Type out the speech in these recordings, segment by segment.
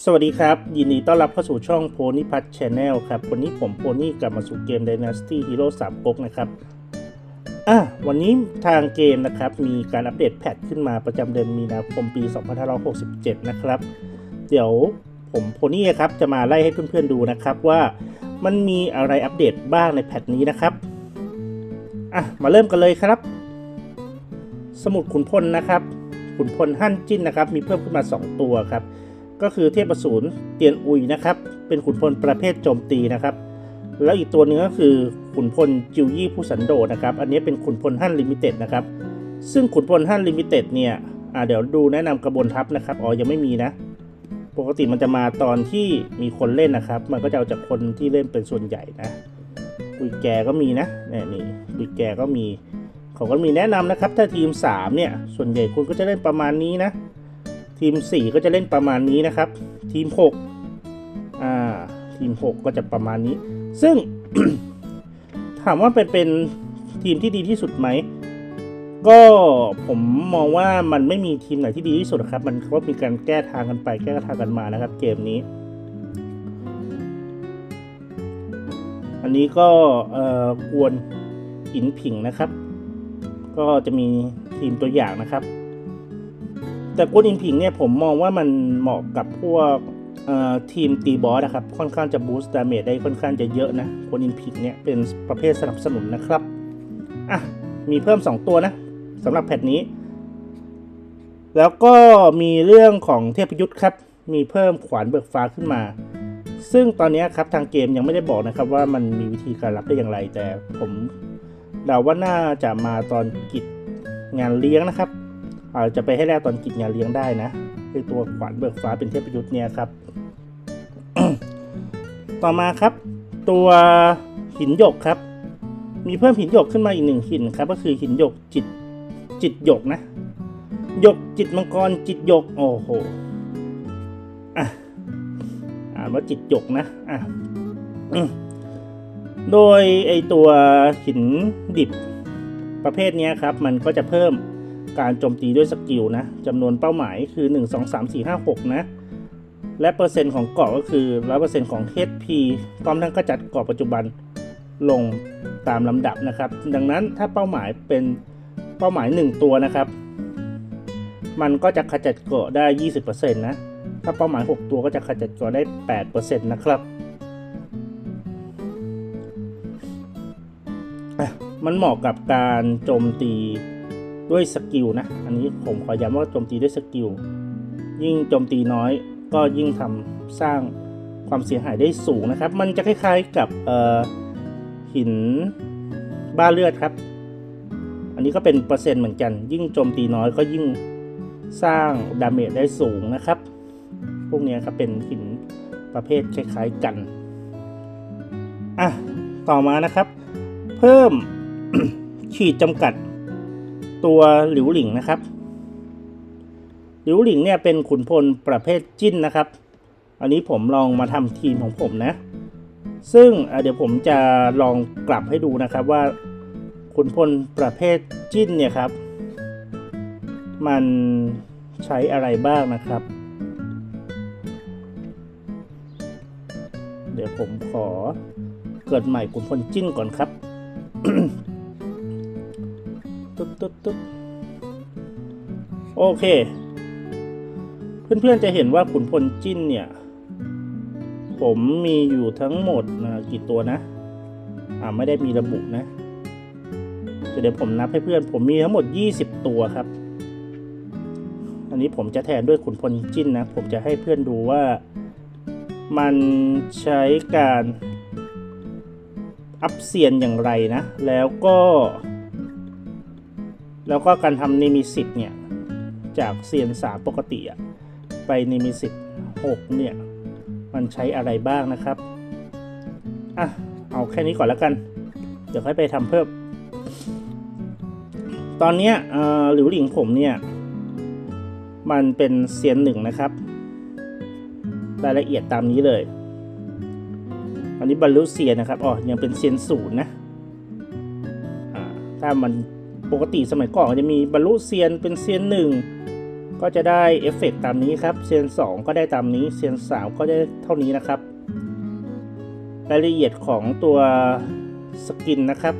สวัสดีครับ ยินดีต้อนรับเข้าสู่ช่องโพนี่พัทชแนลครับ วันนี้ผมโพนี่กลับมาสู่เกม Dynasty Hero 3ก๊กนะครับอะวันนี้ทางเกมนะครับ มีการอัปเดตแพทขึ้นมาประจำเดือนมีนาคมปี 2567 นะครับ เดี๋ยวผมโพนี่ครับ จะมาไล่ให้เพื่อนๆดูนะครับว่ามันมีอะไรอัปเดตบ้างในแพทนี้นะครับอะมาเริ่มกันเลยครับ สมุดขุนพลนะครับขุนพลฮั่นจิ้นนะครับ มีเพิ่มขึ้นมา 2 ตัวครับ ก็คือเทพอสูรเตียนอุยนะครับ เป็นขุนพลประเภทโจมตีนะครับ แล้วอีกตัวหนึงก็คือขุนพลจิวยี่ผู้สันโดษนะครับ อันนี้เป็นขุนพลฮั่นลิมิเต็ดนะครับ ซึ่งขุนพลฮั่นลิมิเต็ดเนี่ยเดี๋ยวดูแนะนำกระบวนทัพนะครับ อ๋อ ยังไม่มีนะ ปกติมันจะมาตอนที่มีคนเล่นนะครับ มันก็จะเอาจากคนที่เล่นเป็นส่วนใหญ่นะกุยแกก็มีนะนี่นี่กุยแกก็มีเขาก็มีแนะนำนะครับ ถ้าทีม 3 เนี่ย ส่วนใหญ่คุณก็จะเล่นประมาณนี้นะ ทีม 4 ก็จะเล่นประมาณนี้นะครับ ทีม6อ่าทีม 6 ก็จะประมาณนี้ ซึ่งถามว่าเป็นเป็นทีมที่ดีที่สุดไหมก็ผมมองว่ามันไม่มีทีมไหนที่ดีที่สุดครับ มันก็มีการแก้ทางกันไปแก้ทางกันมานะครับ เกมนี้ อันนี้ก็เอ่อกวนอินผิงนะครับ ก็จะมีทีมตัวอย่างนะครับ แต่กวนอินผิงเนี่ยผมมองว่ามันเหมาะกับพวกทีมตีบอสนะครับ ค่อนข้างจะบูสต์ดาเมจได้ค่อนข้างจะเยอะนะกวนอินผิงเนี่ยเป็นประเภทสนับสนุนนะครับ อะ มีเพิ่ม 2 ตัวนะสำหรับแพทนี้ แล้วก็มีเรื่องของเทพยุทธ์ครับ มีเพิ่มขวานเบิกฟ้าขึ้นมา ซึ่งตอนนี้ครับทางเกมยังไม่ได้บอกนะครับว่ามันมีวิธีการรับได้อย่างไร แต่ผมเดาว่าน่าจะมาตอนกิจงานเลี้ยงนะครับ อาจจะไปให้แรกตอนกิจงานเลี้ยงได้นะไอตัวขวานเบิกฟ้าเป็นเทพยุทธ์เนี่ยครับ ต่อมาครับ ตัวหินหยกครับ มีเพิ่มหินหยกขึ้นมาอีกหนึ่งหินครับ ก็คือหินหยกจิตจิตหยกนะหยกจิตมังกรจิตหยกโอ้โหอะอ่านว่าจิตหยกนะอะโดยไอตัวหินดิบประเภทนี้ครับ มันก็จะเพิ่ม การโจมตีด้วยสกิลนะจำนวนเป้าหมายคือ 1 2 3 4 5 6 นะ และเปอร์เซ็นต์ของเกาะก็คือ100%ของ HP พร้อมทั้งกระจัดเกาะปัจจุบันลงตามลำดับนะครับ ดังนั้นถ้าเป้าหมายเป็นเป้าหมาย 1 ตัวนะครับ มันก็จะขจัดเกาะได้ 20%นะถ้าเป้าหมาย 6 ตัวก็จะขจัดเกาะได้ 8%นะครับมันเหมาะกับการโจมตี ด้วยสกิลนะ อันนี้ผมขอย้ำว่าโจมตีด้วยสกิล ยิ่งโจมตีน้อยก็ยิ่งทำสร้างความเสียหายได้สูงนะครับ มันจะคล้ายๆกับหินบ้าเลือดครับ อันนี้ก็เป็นเปอร์เซ็นต์เหมือนกัน ยิ่งโจมตีน้อยก็ยิ่งสร้างดาเมจได้สูงนะครับ พวกนี้ครับเป็นหินประเภทคล้ายๆกันอะต่อมานะครับ เพิ่มขีดจำกัด ตัวหลิวหลิงนะครับ หลิวหลิงเนี่ยเป็นขุนพลประเภทจิ้นนะครับ อันนี้ผมลองมาทำทีมของผมนะ ซึ่งเดี๋ยวผมจะลองกลับให้ดูนะครับว่าขุนพลประเภทจิ้นเนี่ยครับ มันใช้อะไรบ้างนะครับ เดี๋ยวผมขอเกิดใหม่ขุนพลจิ้นก่อนครับ ตุ๊ดตุ๊ดตุ๊ดโอเค เพื่อนๆจะเห็นว่าขุนพลจิ้นเนี่ย ผมมีอยู่ทั้งหมดนะกี่ตัวนะ อ่าไม่ได้มีระบุนะเดี๋ยวผมนับให้เพื่อน ผมมีทั้งหมด 20 ตัวครับ อันนี้ผมจะแทนด้วยขุนพลจิ้นนะ ผมจะให้เพื่อนดูว่ามันใช้การอัพเซียนอย่างไรนะ แล้วก็ แล้วก็การทำนิมิสิตเนี่ย จากเซียนสามปกติอะไปนิมิสิตหกเนี่ย มันใช้อะไรบ้างนะครับ อะ เอาแค่นี้ก่อนแล้วกัน เดี๋ยวค่อยไปทำเพิ่ม ตอนเนี้ยหลิวหลิงผมเนี่ย มันเป็นเซียนหนึ่งนะครับ รายละเอียดตามนี้เลย อันนี้บรรลุเซียนนะครับ อ๋อ ยังเป็นเซียนศูนย์นะถ้ามัน ปกติสมัยก่อนจะมีบรรลุเซียนเป็นเซียนหนึ่งก็จะได้เอฟเฟกต์ตามนี้ครับเซียน2 ก็ได้ตามนี้เซียน3 ก็ได้เท่านี้นะครับ รายละเอียดของตัวสกินนะครับ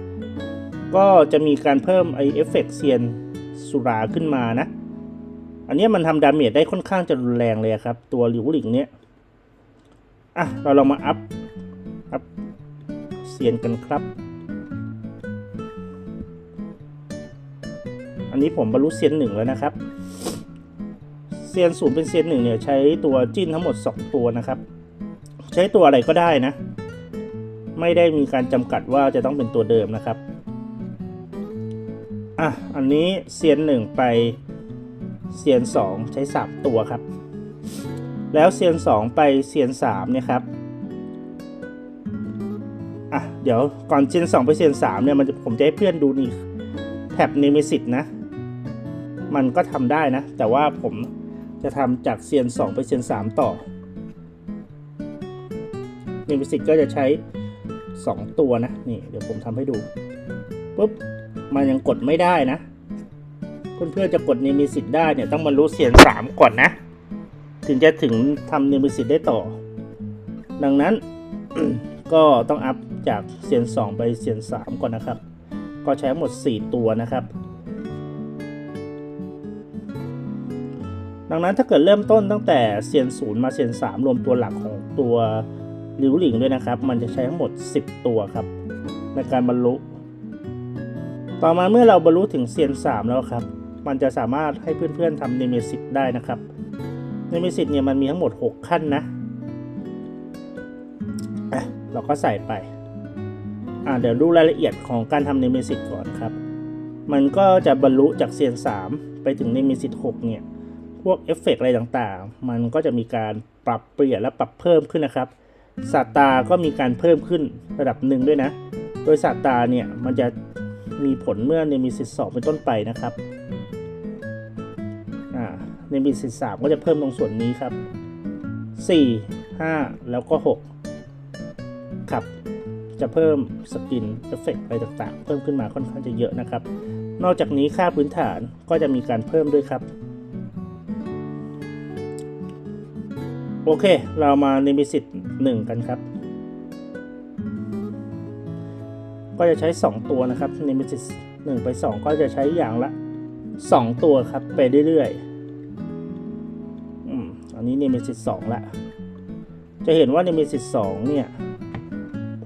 ก็จะมีการเพิ่มไอเอฟเฟกต์เซียนสุราขึ้นมานะ อันนี้มันทำดาเมจได้ค่อนข้างจะรุนแรงเลยครับ ตัวหลิวหลิงเนี้ยอะ เราลองมาอัพ อัพเซียนกันครับ อันนี้ผมบรรลุเซียนหนึ่งแล้วนะครับเซียนศูนย์เป็นเซียนหนึ่งเนี่ยใช้ตัวจิ้นทั้งหมด 2 ตัวนะครับ ใช้ตัวอะไรก็ได้นะ ไม่ได้มีการจำกัดว่าจะต้องเป็นตัวเดิมนะครับอะอันนี้เซียนหนึ่งไปเซียนสองใช้ 3 ตัวครับ แล้วเซียน2ไปเซียน3เนี่ยครับอะเดี๋ยวก่อนเซียน2ไปเซียน3เนี่ยมันผมจะให้เพื่อนดูนี่แท็บเนมิสิตนะ มันก็ทำได้นะ แต่ว่าผมจะทำจากเซียน 2 ไปเซียน 3 ต่อเนมิสิตก็จะใช้ 2 ตัวนะ นี่เดี๋ยวผมทำให้ดูปุ๊บมันยังกดไม่ได้นะ เพื่อนๆจะกดเนมิสิตได้เนี่ยต้องบรรลุเซียน3ก่อนนะ ถึงจะถึงทำเนมิสิตได้ต่อ ดังนั้นก็ต้องอัพจากเซียน2ไปเซียน3ก่อนนะครับ ก็ใช้หมด 4 ตัวนะครับ ดังนั้นถ้าเกิดเริ่มต้นตั้งแต่เซียน0มาเซียน3รวมตัวหลักของตัวลิวหลิงด้วยนะครับ มันจะใช้ทั้งหมด 10 ตัวครับ ในการบรรลุ ต่อมาเมื่อเราบรรลุถึงเซียน3แล้วครับ มันจะสามารถให้เพื่อนๆทำเนมิสิตได้นะครับเนมิสิตเนี่ยมันมีทั้งหมด 6 ขั้นนะะเราก็ใส่ไป อ่าเดี๋ยวดูรายละเอียดของการทำเนมิสิตก่อนครับ มันก็จะบรรลุจากเซียน3ไปถึงเนมิสิต6เนี่ย พวกเอฟเฟกต์อะไรต่างๆ มันก็จะมีการปรับเปลี่ยนและปรับเพิ่มขึ้นนะครับสาตาก็มีการเพิ่มขึ้นระดับหนึ่งด้วยนะ โดยสาตาเนี่ยมันจะมีผลเมื่อเนมิสิต2เป็นต้นไปนะครับเนมิสิต3ก็จะเพิ่มตรงส่วนนี้ครับ 4 5 แล้วก็ 6 ครับ จะเพิ่มสกินเอฟเฟกต์อะไรต่างๆ เพิ่มขึ้นมาค่อนข้างจะเยอะนะครับ นอกจากนี้ค่าพื้นฐานก็จะมีการเพิ่มด้วยครับ โอเค เรามาเนมิสิตหนึ่งกันครับ ก็จะใช้ 2 ตัวนะครับเนมิสิตหนึ่งไป 2 ก็จะใช้อย่างละ 2 ตัวครับ ไปเรื่อยๆอืมอันนี้เนมิสิตสองละ จะเห็นว่าเนมิสิตสองเนี่ย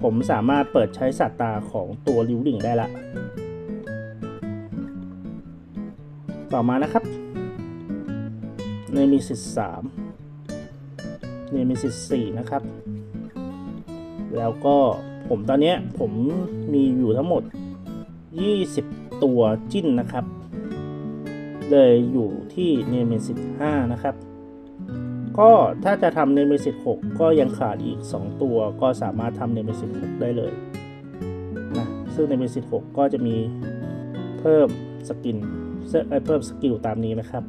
ผมสามารถเปิดใช้สัตตาของตัวลิวดิ่งได้ละ ต่อมานะครับเนมิสิตสาม เนมิสิส4นะครับ แล้วก็ผมตอนนี้ผมมีอยู่ทั้งหมด 20 ตัวจิ้นนะครับ เลยอยู่ที่เนมิสิส5นะครับ ก็ถ้าจะทำเนมิสิส6ก็ยังขาดอีก 2 ตัวก็สามารถทำเนมิสิส6ได้เลยนะซึ่งเนมิสิส6ก็จะมีเพิ่มสกินเพิ่มสกิลตามนี้นะครับ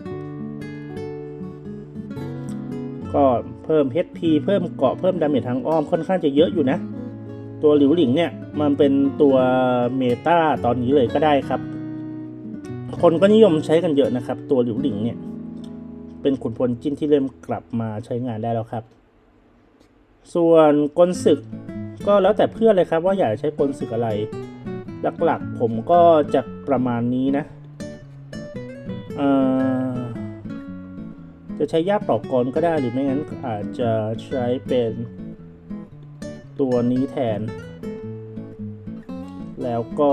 ก็เพิ่ม HP เพิ่มเกาะเพิ่มดาเมจทางอ้อมค่อนข้างจะเยอะอยู่นะ ตัวหลิวหลิงเนี่ยมันเป็นตัวเมตาตอนนี้เลยก็ได้ครับ คนก็นิยมใช้กันเยอะนะครับ ตัวหลิวหลิงเนี่ยเป็นขุนพลจิ้นที่เริ่มกลับมาใช้งานได้แล้วครับ ส่วนกลศึกก็แล้วแต่เพื่อนเลยครับว่าอยากใช้กลศึกอะไร หลักๆผมก็จะประมาณนี้นะ เอ่อ จะใช้ย่าป่ากรก็ได้หรือไม่งั้นอาจจะใช้เป็นตัวนี้แทน แล้วก็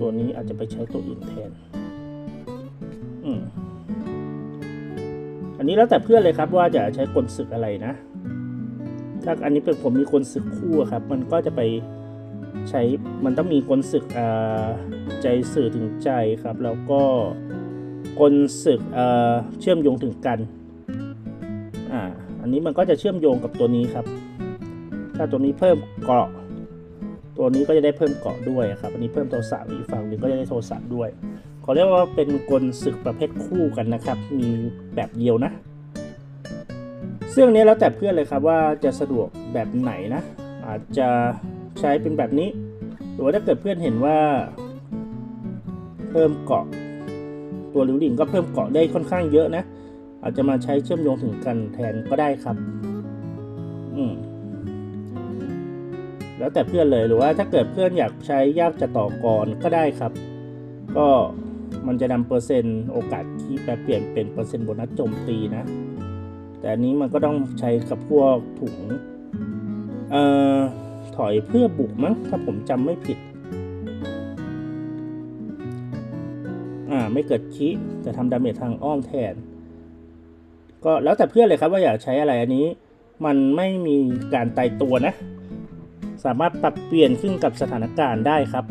ตัวนี้อาจจะไปใช้ตัวอื่นแทนอืมอันนี้แล้วแต่เพื่อนเลยครับว่าจะใช้กลศึกอะไรนะ ถ้าอันนี้เป็นผมมีกลศึกคู่ครับ มันก็จะไปใช้มันต้องมีกลศึกใจสื่อถึงใจครับ แล้วก็ กลศึกเเชื่อมโยงถึงกันอ่าอันนี้มันก็จะเชื่อมโยงกับตัวนี้ครับ ถ้าตัวนี้เพิ่มเกราะ ตัวนี้ก็จะได้เพิ่มเกราะด้วยครับอันนี้เพิ่มโทสะอีกฝั่งหนึ่งก็จะได้โทสะด้วยเขาเรียกว่าเป็นกลศึกประเภทคู่กันนะครับ มีแบบเดียวนะซึ่งอันนี้แล้วแต่เพื่อนเลยครับว่าจะสะดวกแบบไหนนะ อาจจะใช้เป็นแบบนี้ หรือว่าถ้าเกิดเพื่อนเห็นว่า เพิ่มเกาะ ตัวลิวลิงก็เพิ่มเกาะได้ค่อนข้างเยอะนะ อาจจะมาใช้เชื่อมโยงถึงกันแทนก็ได้ครับ อืมแล้วแต่เพื่อนเลยหรือว่าถ้าเกิดเพื่อนอยากใช้ยากจะต่อกรก็ได้ครับ ก็มันจะนำเปอร์เซ็นต์โอกาสที่แปลเปลี่ยนเป็นเปอร์เซ็นต์โบนัสโจมตีนะ แต่อันนี้มันก็ต้องใช้กับพวกถุงเอ่อถอยเพื่อบุกมั้งถ้าผมจำไม่ผิด ไม่เกิดคิแต่ทำดาเมจทางอ้อมแทน ก็แล้วแต่เพื่อนเลยครับว่าอยากใช้อะไรอันนี้ มันไม่มีการตายตัวนะ สามารถปรับเปลี่ยนขึ้นกับสถานการณ์ได้ครับ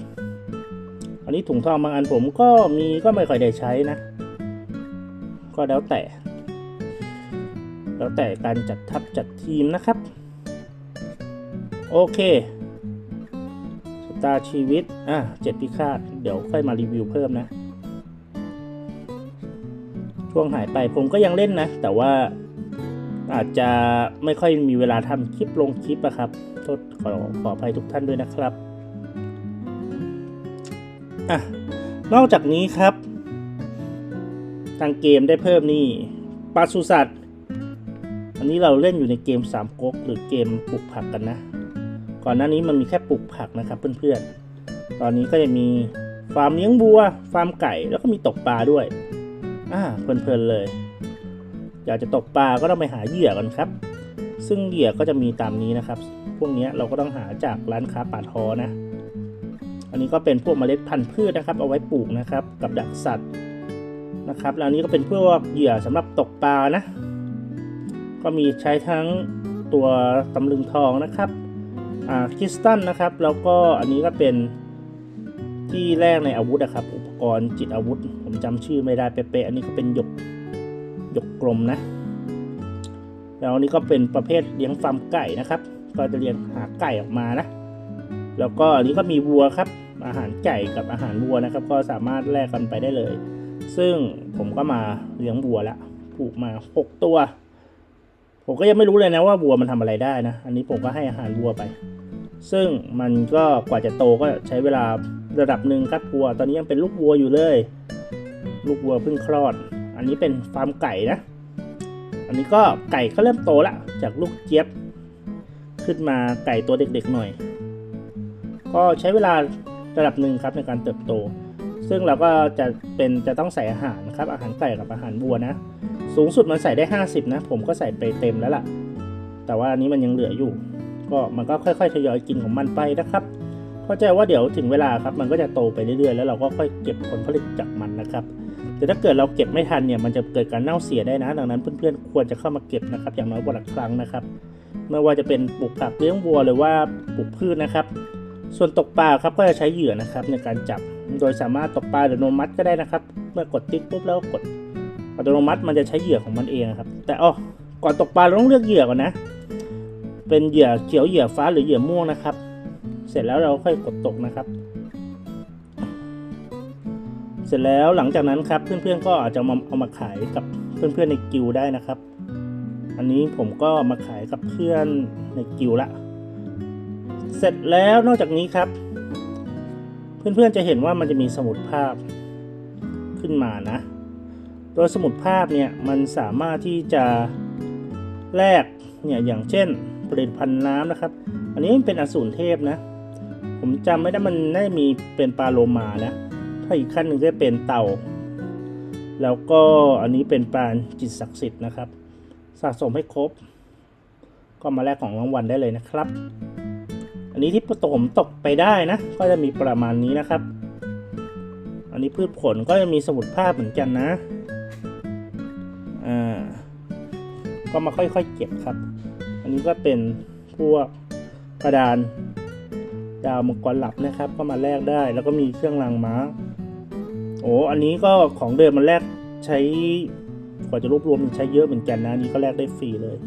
อันนี้ถุงทองบางอันผมก็มีก็ไม่ค่อยได้ใช้นะ ก็แล้วแต่ แล้วแต่การจัดทัพจัดทีมนะครับ โอเคตาชีวิต อะเจ็ดพิฆาต เดี๋ยวค่อยมารีวิวเพิ่มนะ ช่วงหายไปผมก็ยังเล่นนะ แต่ว่าอาจจะไม่ค่อยมีเวลาทำคลิปลงคลิปอะครับโทษขอขออภัยทุกท่านด้วยนะครับอะนอกจากนี้ครับ ทางเกมได้เพิ่มนี่ปลาสุสัตว์อันนี้เราเล่นอยู่ในเกมสามก๊กหรือเกมปลูกผักกันนะ ก่อนหน้านี้มันมีแค่ปลูกผักนะครับเพื่อนๆ ตอนนี้ก็จะมีฟาร์มเลี้ยงบัว ฟาร์มไก่แล้วก็มีตกปลาด้วย อ่าเพลินๆเลย อยากจะตกปลาก็ต้องไปหาเหยื่อกันครับ ซึ่งเหยื่อก็จะมีตามนี้นะครับ พวกนี้เราก็ต้องหาจากร้านค้าป่าทอนะ อันนี้ก็เป็นพวกเมล็ดพันธุ์พืชนะครับ เอาไว้ปลูกนะครับ กับดักสัตว์นะครับ แล้วอันนี้ก็เป็นพวกเหยื่อสำหรับตกปลานะ ก็มีใช้ทั้งตัวตำลึงทองนะครับอ่าคริสตัลนะครับ แล้วก็อันนี้ก็เป็นที่แรกในอาวุธนะครับอุป กรจิตอาวุธ ผมจำชื่อไม่ได้เป๊ะๆอันนี้ก็เป็นหยกหยกกลมนะ แล้วอันนี้ก็เป็นประเภทเลี้ยงฟาร์มไก่นะครับ ก็จะเลี้ยงหาไก่ออกมานะ แล้วก็อันนี้ก็มีวัวครับ อาหารไก่กับอาหารวัวนะครับ ก็สามารถแลกกันไปได้เลย ซึ่งผมก็มาเลี้ยงวัวแล้วผูกมาหกตัว ผมก็ยังไม่รู้เลยนะว่าวัวมันทำอะไรได้นะ อันนี้ผมก็ให้อาหารวัวไป ซึ่งมันก็กว่าจะโตก็ใช้เวลา ระดับหนึ่งครับวัว ตอนนี้ยังเป็นลูกวัวอยู่เลย ลูกวัวเพิ่งคลอด อันนี้เป็นฟาร์มไก่นะ อันนี้ก็ไก่ก็เริ่มโตละจากลูกเจี๊ยบ ขึ้นมาไก่ตัวเด็กๆหน่อย ก็ใช้เวลาระดับหนึ่งครับในการเติบโต ซึ่งเราก็จะเป็นจะต้องใส่อาหารครับอาหารไก่กับอาหารวัวนะ สูงสุดมันใส่ได้ 50 นะ ผมก็ใส่ไปเต็มแล้วล่ะ แต่ว่าอันนี้มันยังเหลืออยู่ ก็มันก็ค่อยๆทยอยกินของมันไปนะครับ เข้าใจว่าเดี๋ยวถึงเวลาครับมันก็จะโตไปเรื่อยๆ แล้วเราก็ค่อยเก็บผลผลิตจากมันนะครับ แต่ถ้าเกิดเราเก็บไม่ทันเนี่ยมันจะเกิดการเน่าเสียได้นะ ดังนั้นเพื่อนๆควรจะเข้ามาเก็บนะครับ อย่างน้อยวันละครั้งนะครับ ไม่ว่าจะเป็นปลูกผักเลี้ยงวัวหรือว่าปลูกพืชนะครับ ส่วนตกปลาครับก็จะใช้เหยื่อนะครับในการจับ โดยสามารถตกปลาอัตโนมัติก็ได้นะครับ เมื่อกดติ๊กปุ๊บแล้วกกดอัตโนมัติมันจะใช้เหยื่อของมันเองครับ แต่อ๋อก่อนตกปลาเราต้องเลือกเหยื่อก่อนนะ เป็นเหยื่อเขียวเหยื่อฟ้าหรือเหยื่อม่วงนะครับ เสร็จแล้วเราค่อยกดตกนะครับ เสร็จแล้วหลังจากนั้นครับเพื่อนๆก็อาจจะมาเอามาขายกับเพื่อนๆในกิลได้นะครับ อันนี้ผมก็มาขายกับเพื่อนในกิลละ เสร็จแล้วนอกจากนี้ครับ เพื่อนๆจะเห็นว่ามันจะมีสมุดภาพขึ้นมานะ โดยสมุดภาพเนี่ยมันสามารถที่จะแลกเนี่ยอย่างเช่นผลิตภัณฑ์น้ำนะครับ อันนี้มันเป็นอสูรเทพนะ ผมจำไม่ได้มันน่าจะมีเป็นปลาโลมานะ ถ้าอีกขั้นหนึ่งจะเป็นเต่า แล้วก็อันนี้เป็นปลาจิตศักดิ์สิทธิ์นะครับ สะสมให้ครบ ก็มาแลกของรางวัลได้เลยนะครับ อันนี้ที่ผมตกไปได้นะ ก็จะมีประมาณนี้นะครับ อันนี้พืชผลก็จะมีสมุดภาพเหมือนกันนะ อ่า ก็มาค่อยๆเก็บครับ อันนี้ก็เป็นพวกกระดาน ดาวมังกรหลับนะครับ ก็มาแลกได้ แล้วก็มีเครื่องรางม้า โอ้อันนี้ก็ของเดิมมันแลกใช้กว่าจะรวบรวมมันใช้เยอะเหมือนกันนะนนี้ก็แลกได้ฟรีเลย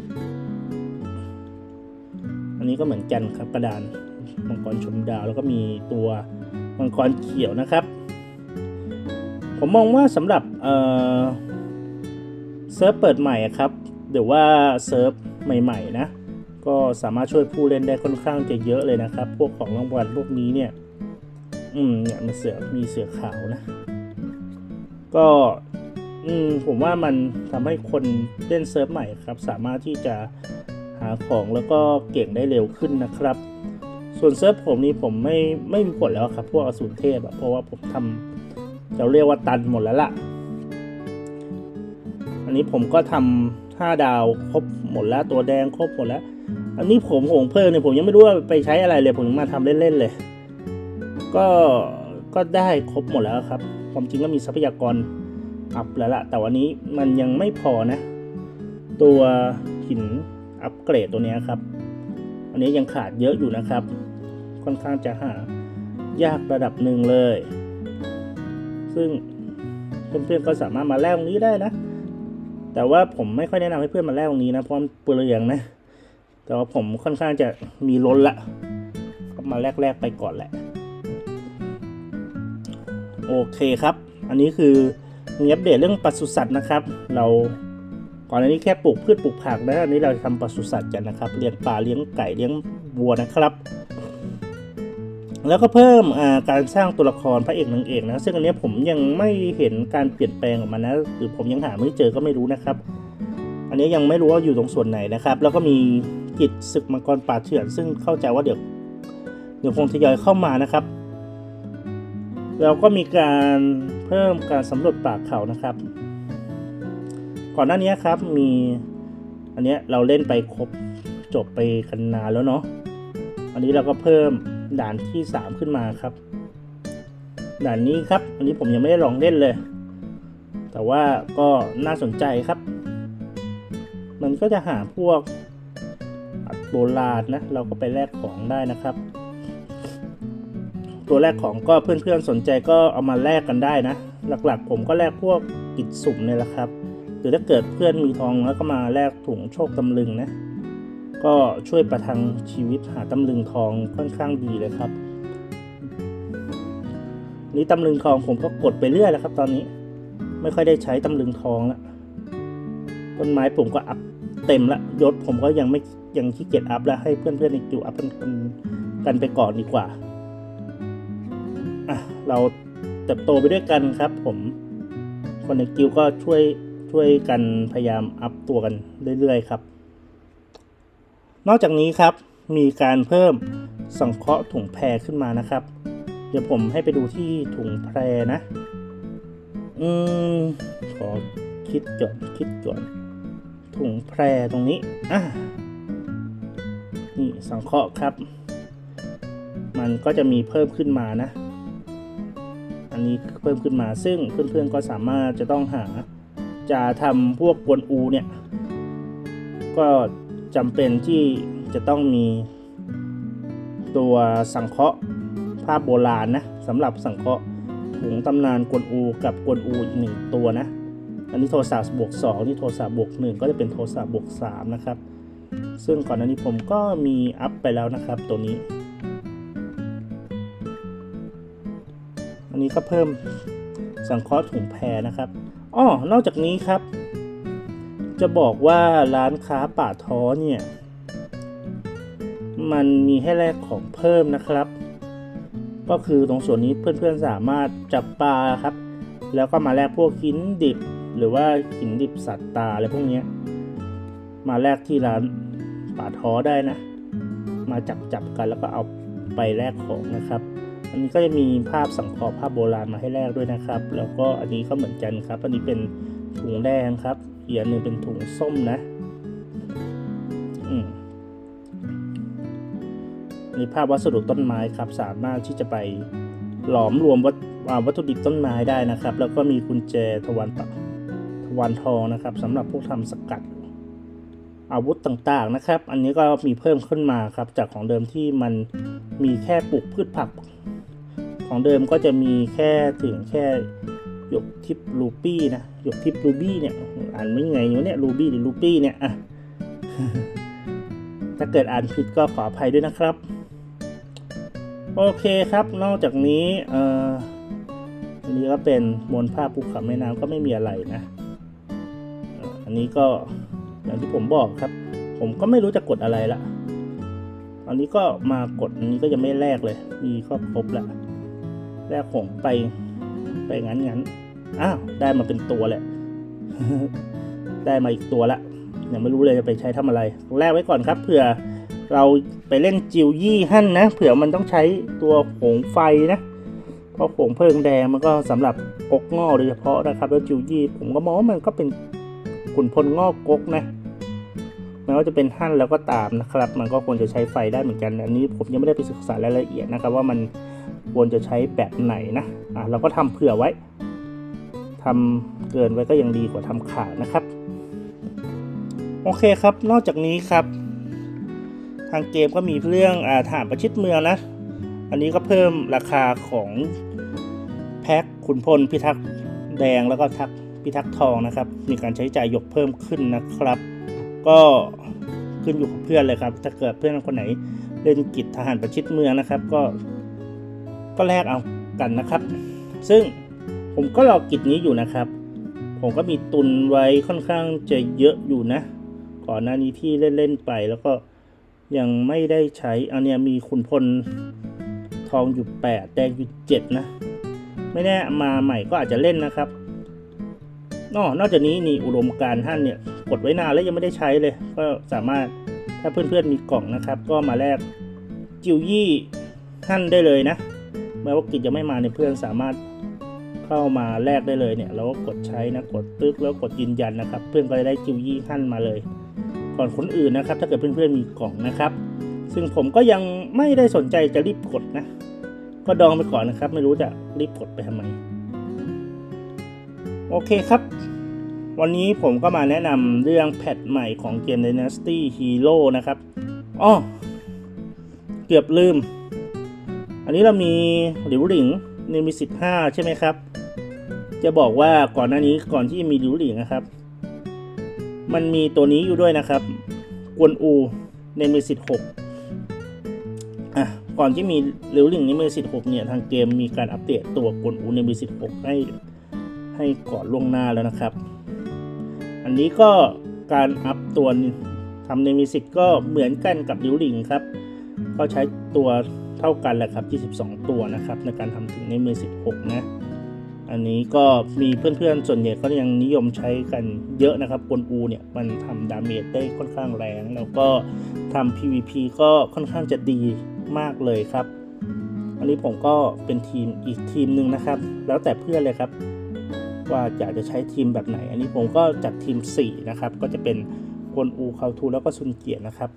อันนี้ก็เหมือนกันครับกระดานมังกรชมดาวแล้วก็มีตัวมังกรเขียวนะครับ ผมมองว่าสำหรับเออเซิร์ฟเปิดใหม่ครับหรือว่าเซิร์ฟใหม่ ๆ นะ ก็สามารถช่วยผู้เล่นได้ค่อนข้างจะเยอะเลยนะครับ พวกของรางวัลพวกนี้เนี่ย อืมเนี่ยมันเสือมีเสือขาวนะ ก็ อืมผมว่ามันทำให้คนเล่นเซิร์ฟใหม่ครับ สามารถที่จะหาของแล้วก็เก่งได้เร็วขึ้นนะครับ ส่วนเซิร์ฟผมนี่ผมไม่ไม่มีผลแล้วครับ พวกอสูรเทพอะเพราะว่าผมทำจะเรียกว่าตันหมดแล้วล่ะ อันนี้ผมก็ทำห้าดาวครบหมดแล้วตัวแดงครบหมดแล้ว อันนี้ผมหงเพิ่มเนี่ยผมยังไม่รู้ว่าไปใช้อะไรเลยผมมาทำเล่นๆเลย ก็ก็ได้ครบหมดแล้วครับ ความจริงก็มีทรัพยากรอัพแล้วล่ะแต่วันนี้มันยังไม่พอนะ ตัวหินอัปเกรดตัวนี้ครับ อันนี้ยังขาดเยอะอยู่นะครับ ค่อนข้างจะหายากระดับหนึ่งเลย ซึ่งเพื่อนๆก็สามารถมาแลกตรงนี้ได้นะ แต่ว่าผมไม่ค่อยแนะนำให้เพื่อนมาแลกตรงนี้นะเพราะมันเปลืองนะ แต่ว่าผมค่อนข้างจะมีล้นละ ก็มาแรก ๆ ไปก่อนแหละ โอเคครับ อันนี้คือมีอัปเดตเรื่องปศุสัตว์นะครับ เราก่อนอันนี้แค่ปลูกพืชปลูกผักนะอันนี้เราทำปศุสัตว์กันนะครับ เลี้ยงปลาเลี้ยงไก่เลี้ยงวัวนะครับ แล้วก็เพิ่มการสร้างตัวละครพระเอกนางเอกนะ ซึ่งอันนี้ผมยังไม่เห็นการเปลี่ยนแปลงออกมานะหรือผมยังหาไม่เจอก็ไม่รู้นะครับ อันนี้ยังไม่รู้ว่าอยู่ตรงส่วนไหนนะครับ แล้วก็มี กิจศึกมังกรป่าเถื่อน ซึ่งเข้าใจว่าเดี๋ยวเดี๋ยวคงทยอยเข้ามานะครับแล้วก็มีการเพิ่มการสำรวจป่าเขานะครับ ก่อนหน้านี้ครับมีอันนี้เราเล่นไปครบจบไปกันนานแล้วเนาะอันนี้เราก็เพิ่มด่านที่ 3 ขึ้นมาครับ ด่านนี้ครับ อันนี้ผมยังไม่ได้ลองเล่นเลย แต่ว่าก็น่าสนใจครับ มันก็จะหาพวก โบราณนะเราก็ไปแลกของได้นะครับ ตัวแรกของก็เพื่อนๆสนใจก็เอามาแลกกันได้นะ หลักๆ ผมก็แลกพวกกิจสุ่มเนี่ยแหละครับ หรือถ้าเกิดเพื่อนมีทองแล้วก็มาแลกถุงโชคตำลึงนะก็ช่วยประทังชีวิตหาตำลึงทองค่อนข้างดีเลยครับ นี่ตำลึงทองผมก็กดไปเรื่อยแล้วครับ ตอนนี้ไม่ค่อยได้ใช้ตำลึงทองแล้วต้นไม้ผมก็อัพ เต็มละยศผมก็ยังไม่ยังขี้เกียจอัพแล้วให้เพื่อนๆในอีกิวอัพกันกันไปก่อนดีกว่าอะเราเติบโตไปด้วยกันครับ ผมคนในกิวก็ช่วยช่วยกันพยายามอัพตัวกันเรื่อยๆครับ นอกจากนี้ครับมีการเพิ่มสังเคราะห์ถุงแพรขึ้นมานะครับ เดี๋ยวผมให้ไปดูที่ถุงแพรนะ อืมขอคิดก่อนคิดก่อน ถุงแพรตรงนี้อะนี่สังเคราะห์ครับ มันก็จะมีเพิ่มขึ้นมานะ อันนี้เพิ่มขึ้นมาซึ่งเพื่อนๆก็สามารถจะต้องหาจะทำพวกกวนอูเนี่ย ก็จำเป็นที่จะต้องมีตัวสังเคราะห์ภาพโบราณนะสำหรับสังเคราะห์ถุงตำนานกวนอูกับกวนอูอีกหนึ่งตัวนะ อันนี้โทรศัพท์บวก2นี่โทรศัพท์บวก1ก็จะเป็นโทรศัพท์บวก3นะครับ ซึ่งก่อนหน้านี้ผมก็มีอัพไปแล้วนะครับตัวนี้ อันนี้ก็เพิ่มสังเคราะห์ถุงแพรนะครับอ้อนอกจากนี้ครับ จะบอกว่าร้านค้าป่าท้อเนี่ย มันมีให้แลกของเพิ่มนะครับ ก็คือตรงส่วนนี้เพื่อนๆสามารถจับปลาครับ แล้วก็มาแลกพวกหินดิบ หรือว่าหินดิบสัตว์ตาอะไรพวกนี้มาแลกที่ร้านป่าท้อได้นะ มาจับจับกันแล้วก็เอาไปแลกของนะครับ อันนี้ก็จะมีภาพสังเคราะห์ภาพโบราณมาให้แลกด้วยนะครับ แล้วก็อันนี้ก็เหมือนกันครับ อันนี้เป็นถุงแดงครับอีกอันหนึ่งเป็นถุงส้มนะอืมอันนี้ภาพวัสดุต้นไม้ครับ สามารถที่จะไปหลอมรวมวัตวัตถุดิบต้นไม้ได้นะครับ แล้วก็มีกุญแจทวันตะท วันทองนะครับสำหรับพวกทำสกัด อาวุธต่างๆนะครับ อันนี้ก็มีเพิ่มขึ้นมาครับ จากของเดิมที่มันมีแค่ปลูกพืชผัก ของเดิมก็จะมีแค่ถึงแค่หยกทิปรูปี้นะหยกทิปรูบี้เนี่ยอ่านไม่ไงเนี่ยรูบี้หรือรูปี้เนี่ยอะถ้าเกิดอ่านผิดก็ขออภัยด้วยนะครับ โอเคครับนอกจากนี้เอ่ออันนี้ก็เป็นมวลภาพภูเขาแม่น้ำก็ไม่มีอะไรนะ นนี้ก็อย่างที่ผมบอกครับ ผมก็ไม่รู้จะกดอะไรละอันนี้ก็มากดอันนี้ก็ยังไม่แลกเลย มีก็ครบละแลกของไปไปงั้นงั้นอ้าวได้มาเป็นตัวแหละ ได้มาอีกตัวละยังไม่รู้เลยจะไปใช้ทำอะไรแรกไว้ก่อนครับเผื่อเราไปเล่นจิวยี่หั่นนะ เผื่อมันต้องใช้ตัวโหงไฟนะ เพราะผงเพลิงแดงมันก็สำหรับกกง่อโดยเฉพาะนะครับ แล้วจิวยี่ผมก็มองว่ามันก็เป็น ขุนพลงอกกกนะแม้ว่าจะเป็นหั่นแล้วก็ตามนะครับ มันก็ควรจะใช้ไฟได้เหมือนกันอันนี้ผมยังไม่ได้ไปศึกษารายละเอียดนะครับ ว่ามันควรจะใช้แบบไหนนะอะเราก็ทำเผื่อไว้ทำเกินไว้ก็ยังดีกว่าทำขาดนะครับ โอเคครับ นอกจากนี้ครับ ทางเกมก็มีเรื่องอาฐานประชิดเมืองนะ อันนี้ก็เพิ่มราคาของแพ็คขุนพลพิทักษ์แดงแล้วก็ทัก พิทักษ์ทองนะครับ มีการใช้จ่ายหยกเพิ่มขึ้นนะครับ ก็ขึ้นอยู่กับเพื่อนเลยครับ ถ้าเกิดเพื่อนคนไหนเล่นกิจทหารประชิดเมืองนะครับ ก็ ก็แลกเอากันนะครับ ซึ่งผมก็รอกิจนี้อยู่นะครับ ผมก็มีตุนไว้ค่อนข้างจะเยอะอยู่นะ ก่อนหน้านี้ที่เล่นๆไปแล้วก็ยังไม่ได้ใช้อันเนี้ยมีขุนพลทองอยู่แปดแดงอยู่เจ็ดนะ ไม่แน่มาใหม่ก็อาจจะเล่นนะครับ นอกนอกจากนี้นี่อุดมการท่านเนี่ยกดไว้นานแล้วยังไม่ได้ใช้เลย ก็สามารถถ้าเพื่อนๆมีกล่องนะครับ ก็มาแลกจิวยี่ท่านได้เลยนะแม้ว่ากิจจะไม่มาในยเพื่อนสามารถเข้ามาแลกได้เลยเนี่ยเราก็กดใช้นะกดตึกแล้วกดยืนยันนะครับ เพื่อนก็จะได้จิวยี่ท่านมาเลย ก่อนคนอื่นนะครับ ถ้าเกิดเพื่อนๆมีกล่องนะครับ ซึ่งผมก็ยังไม่ได้สนใจจะรีบกดนะ ก็ดองไปก่อนนะครับ ไม่รู้จะรีบกดไปทำไม โอเคครับ วันนี้ผมก็มาแนะนำเรื่องแพทใหม่ของเกม Dynasty Hero นะครับอ้อเกือบลืม อันนี้เรามีหลิวหลิงในมีสิบห้าใช่ไหมครับ จะบอกว่าก่อนหน้านี้ก่อนที่จะมีหลิวหลิงนะครับ มันมีตัวนี้อยู่ด้วยนะครับ กวนอูในมีสิบหกอะก่อนที่มีเรลลิงในเมสิต6เนี่ยทางเกมมีการอัปเดตตัวกลอูในเมสิต6ให้ ให้ก่อนล่วงหน้าแล้วนะครับ อันนี้ก็การอัพตัวทำในเมสิตก็เหมือนกันกับเรลลิงครับ ก็ใช้ตัวเท่ากันแหละครับ 22 ตัวนะครับ ในการทำถึงในเมสิต6นะ อันนี้ก็มีเพื่อนๆ ส่วนใหญ่ก็ยังนิยมใช้กันเยอะนะครับกลอูเนี่ยมันทำดาเมจได้ค่อนข้างแรง แล้วก็ทำ PVP ก็ค่อนข้างจะดีมากเลยครับ อันนี้ผมก็เป็นทีมอีกทีมหนึ่งนะครับ แล้วแต่เพื่อนเลยครับ ว่าอยากจะใช้ทีมแบบไหน อันนี้ผมก็จัดทีม 4 นะครับ ก็จะเป็นกวนอูคาทูแล้วก็ซุนเกียร์นะครับ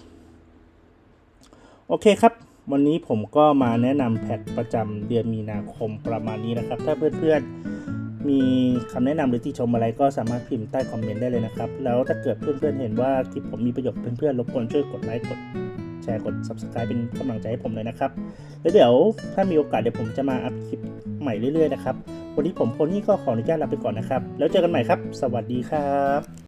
โอเคครับ วันนี้ผมก็มาแนะนำแพทประจำเดือนมีนาคมประมาณนี้นะครับ ถ้าเพื่อนๆมีคำแนะนำหรือที่ชมอะไรก็สามารถพิมพ์ใต้คอมเมนต์ได้เลยนะครับ แล้วถ้าเกิดเพื่อนๆเห็นว่าคลิปผมมีประโยชน์เพื่อนๆรบกวนช่วยกดไลค์กดแชร์กด subscribe เป็นกำลังใจให้ผมเลยนะครับ แล้วเดี๋ยวถ้ามีโอกาสเดี๋ยวผมจะมาอัพคลิป ใหม่เรื่อยๆนะครับ วันนี้ผมโพนี่ก็ขออนุญาตลาไปก่อนนะครับ แล้วเจอกันใหม่ครับ สวัสดีครับ